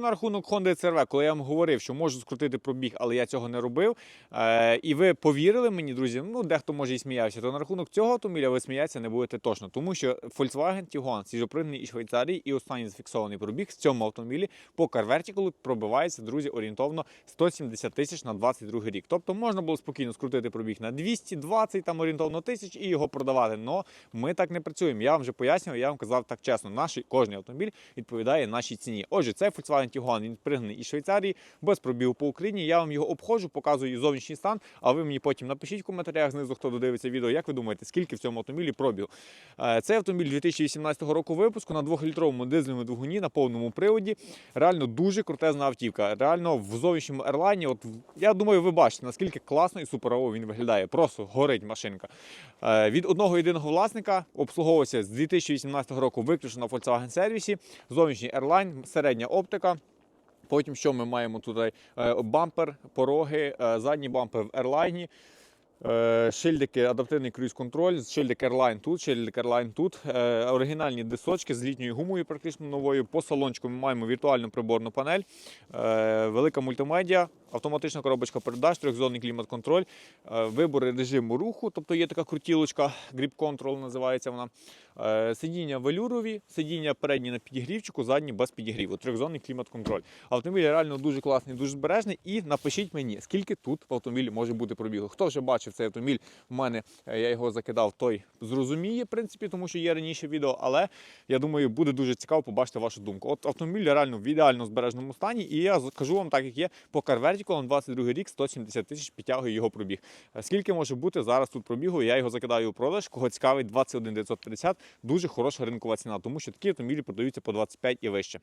На рахунок Honda CR-V, коли я вам говорив, що можу скрутити пробіг, але я цього не робив. Е, і ви повірили мені, друзі. Ну, дехто може і сміявся. То на рахунок цього автомобіля ви сміятися не будете точно, тому що Volkswagen Tiguan свіжопригнаний із Швейцарії і останній зафіксований пробіг в цьому автомобілі по CarVertical пробивається, друзі, орієнтовно 170 тисяч на 22 рік. Тобто можна було спокійно скрутити пробіг на 220 там орієнтовно тисяч і його продавати. Но ми так не працюємо. Я вам вже пояснював, я вам казав так чесно. Наш кожний автомобіль відповідає нашій ціні. Отже, це Volkswagen Tiguan, він пригнаний із Швейцарії без пробігу по Україні. Я вам його обходжу, показую зовнішній стан. А ви мені потім напишіть в коментарях знизу, хто додивиться відео. Як ви думаєте, скільки в цьому автомобілі пробігу? Е, Цей автомобіль 2018 року випуску на 2-літровому дизельному двигуні на повному приводі. Реально дуже крутезна автівка. Реально в зовнішньому ерлайні. От я думаю, ви бачите, наскільки класно і суперово він виглядає. Просто горить машинка. Е, Від одного єдиного власника обслуговувався з 2018 року виключно на Volkswagen сервісі. Зовнішній ерлайн, середня оптика. Потім що ми маємо тут Е, бампер, пороги, задні задній бампер в ерлайні. Е, Шильдики, адаптивний круїз-контроль, шильдик Airline тут, шильдик Airline тут. Е, Оригінальні дисочки з літньою гумою, практично новою. По салончику ми маємо віртуальну приборну панель, е, велика мультимедіа, автоматична коробочка передач, трьохзонний клімат-контроль, е, вибори режиму руху, тобто є така крутілочка, Grip Control називається вона. Е, Сидіння велюрові, сидіння передні на підігрівчику, задні без підігріву, трьохзонний клімат-контроль. Автомобіль реально дуже класний, дуже збережний. І напишіть мені, скільки тут в автомобілі може бути пробігу. Хто вже бачив цей автомобіль, в мене е, я його закидав, той зрозуміє, в принципі, тому що є раніше відео. Але я думаю, буде дуже цікаво побачити вашу думку. От автомобіль реально в ідеально збереженому стані, і я скажу вам так, як є по CarVertical на 22 рік 170 тисяч підтягує його пробіг. Е, Скільки може бути зараз тут пробігу? Я його закидаю у продаж. Кого цікавить 21 950, дуже хороша ринкова ціна, тому що такі автомобілі продаються по 25 і вище.